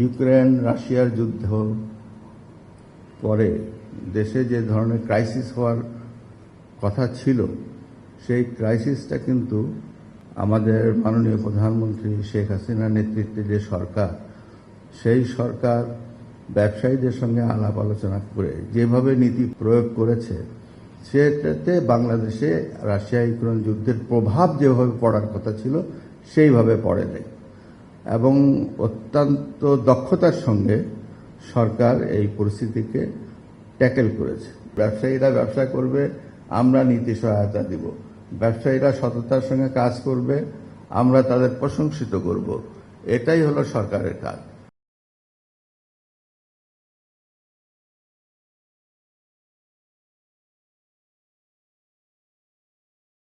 Ukraine, রাশিয়ার যুদ্ধ পরে দেশে যে ধরনের ক্রাইসিস হওয়ার কথা ছিল, সেই ক্রাইসিসটা কিন্তু আমাদের মাননীয় প্রধানমন্ত্রী শেখ হাসিনার নেতৃত্বে যে সরকার, সেই সরকার ব্যবসায়ীদের সঙ্গে আলাপ আলোচনা করে যেভাবে নীতি প্রয়োগ করেছে, সেটাতে বাংলাদেশে রাশিয়া ইউক্রেন যুদ্ধের প্রভাব যেভাবে পড়ার কথা ছিল, সেইভাবে পড়ে নেই। এবং অত্যন্ত দক্ষতার সঙ্গে সরকার এই পরিস্থিতিকে ট্যাকেল করেছে। ব্যবসায়ীরা ব্যবসা করবে, আমরা নীতি সহায়তা দিব। ব্যবসায়ীরা সততার সঙ্গে কাজ করবে, আমরা তাদের প্রশংসিত করব। এটাই হলো সরকারের কাজ।